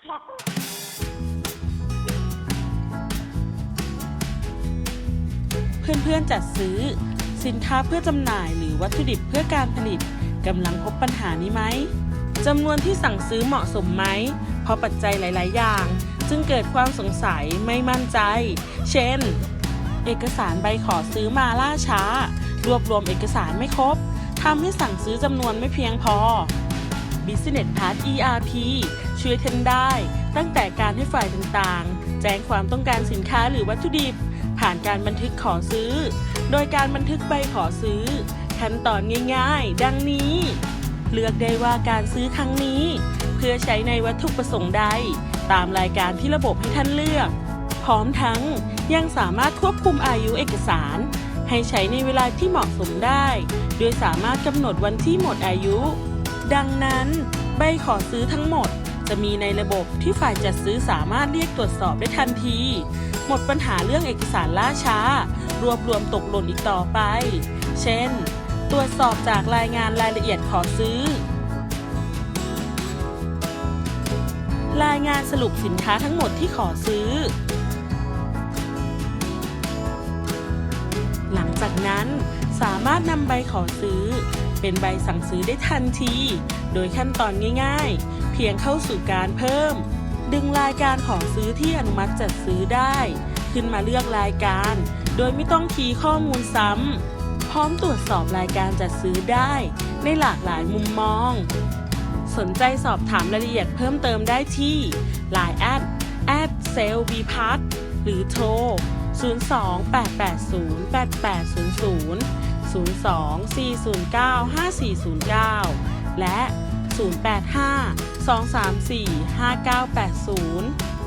เพื่อนๆจัดซื้อ สินค้าเพื่อจำหน่ายหรือวัตถุดิบเพื่อการผลิตกำลังพบปัญหานี้ไหมจำนวนที่สั่งซื้อเหมาะสมไหม เพราะปัจจัยหลาย ๆ อย่าง จึงเกิดความสงสัยไม่มั่นใจ เช่น เอกสารใบขอซื้อมาล่าช้า รวบรวมเอกสารไม่ครบทำให้สั่งซื้อจำนวนไม่เพียงพอ Business Part ERP ช่วยท่านได้ ตั้งแต่การให้ฝ่ายต่างๆ แจ้งความต้องการสินค้าหรือวัตถุดิบ ผ่านการบันทึกขอซื้อ โดยการบันทึกใบขอซื้อ ขั้นตอนง่ายๆ ดังนี้ เลือกได้ว่าการซื้อครั้งนี้ เพื่อใช้ในวัตถุประสงค์ใด ตามรายการที่ระบบให้ท่านเลือก พร้อมทั้งยังสามารถควบคุมอายุเอกสาร ให้ใช้ในเวลาที่เหมาะสมได้ โดยสามารถกำหนดวันที่หมดอายุ ดังนั้น ใบขอซื้อทั้งหมด จะมีในระบบที่ฝ่ายจัดซื้อสามารถเรียกตรวจสอบได้ทันที หมดปัญหาเรื่องเอกสารล่าช้า รวบรวมตกหล่นอีกต่อไป เช่น ตรวจสอบจากรายงานรายละเอียดขอซื้อ รายงานสรุปสินค้าทั้งหมดที่ขอซื้อ หลังจากนั้นสามารถนำใบขอซื้อ เป็นใบสั่งซื้อได้ทันที โดยขั้นตอนง่ายๆ เพียงเข้าสู่การเพิ่ม ดึงรายการของซื้อที่อนุมัติจัดซื้อได้ ขึ้นมาเลือกรายการ โดยไม่ต้องคีย์ข้อมูลซ้ำ พร้อมตรวจสอบรายการจัดซื้อได้ในหลากหลายมุมมอง สนใจสอบถามรายละเอียดเพิ่มเติมได้ที่ Line แอดแอดเซลบีพัทหรือโทร 02-880-8800 02-409-5409 และ 085-234-5980